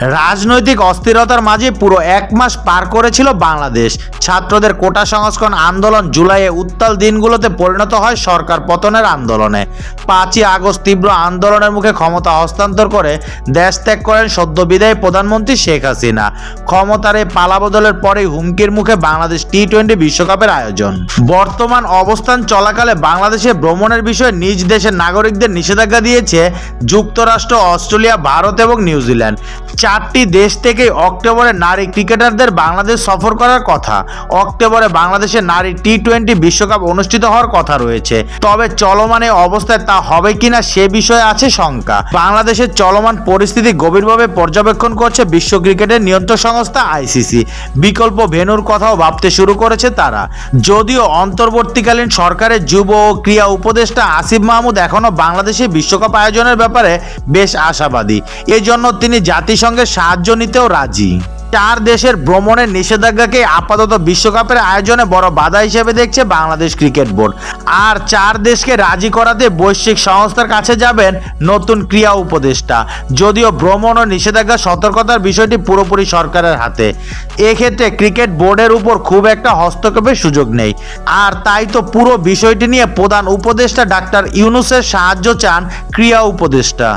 রাজনৈতিক অস্থিরতার মাঝে পুরো এক মাস পার করেছিল বাংলাদেশ। ছাত্রদের কোটা সংস্করণ আন্দোলন জুলাইয়ে উত্তাল দিনগুলোতে পরিণত হয় সরকার পতনের আন্দোলনে। পাঁচই আগস্ট তীব্র আন্দোলনের মুখে ক্ষমতা হস্তান্তর করে দেশ ত্যাগ করেন সদ্য বিদায়ী প্রধানমন্ত্রী শেখ হাসিনা। ক্ষমতার এই পালাবদলের পরেই হুমকির মুখে বাংলাদেশ টি টোয়েন্টি বিশ্বকাপের আয়োজন। বর্তমান অবস্থান চলাকালে বাংলাদেশে ভ্রমণের বিষয়ে নিজ দেশের নাগরিকদের নিষেধাজ্ঞা দিয়েছে যুক্তরাষ্ট্র, অস্ট্রেলিয়া, ভারত এবং নিউজিল্যান্ড। চারটি দেশ থেকে অক্টোবরে নারী ক্রিকেটারদের বাংলাদেশ সফর করার কথা। অক্টোবরে বাংলাদেশে নারী টি টোয়েন্টি বিশ্বকাপ অনুষ্ঠিত হওয়ার কথা রয়েছে। তবে চলমান অবস্থায় তা হবে কিনা সে বিষয়ে আছে শঙ্কা। বাংলাদেশের চলমান পরিস্থিতি গভীরভাবে পর্যবেক্ষণ করছে বিশ্ব ক্রিকেটের নিয়ন্ত্রক সংস্থা আইসিসি বিকল্প ভেন্যুর কথাও ভাবতে শুরু করেছে তারা। যদিও অন্তর্বর্তীকালীন সরকারের যুব ও ক্রীড়া উপদেষ্টা আসিফ মাহমুদ এখনও বাংলাদেশে বিশ্বকাপ আয়োজনের ব্যাপারে বেশ আশাবাদী। এজন্য তিনি জাতিসংঘের সাহায্য নিতেও রাজি। চার দেশের ভ্রমণের নিষেধাজ্ঞাকে আপাতত বিশ্বকাপের আয়োজনে বড় বাধা হিসেবে দেখছে বাংলাদেশ ক্রিকেট বোর্ড। আর চার দেশকে রাজি করাতে বৈশ্বিক সংস্থার কাছে যাবেন নতুন ক্রিয়া উপদেষ্টা। যদিও ভ্রমণ ও নিষেধাজ্ঞা সতর্কতার বিষয়টি পুরোপুরি সরকারের হাতে। এক্ষেত্রে ক্রিকেট বোর্ডের উপর খুব একটা হস্তক্ষেপের সুযোগ নেই। আর তাই তো পুরো বিষয়টি নিয়ে প্রধান উপদেষ্টা ডাক্তার ইউনুসের সাহায্য চান ক্রিয়া উপদেষ্টা।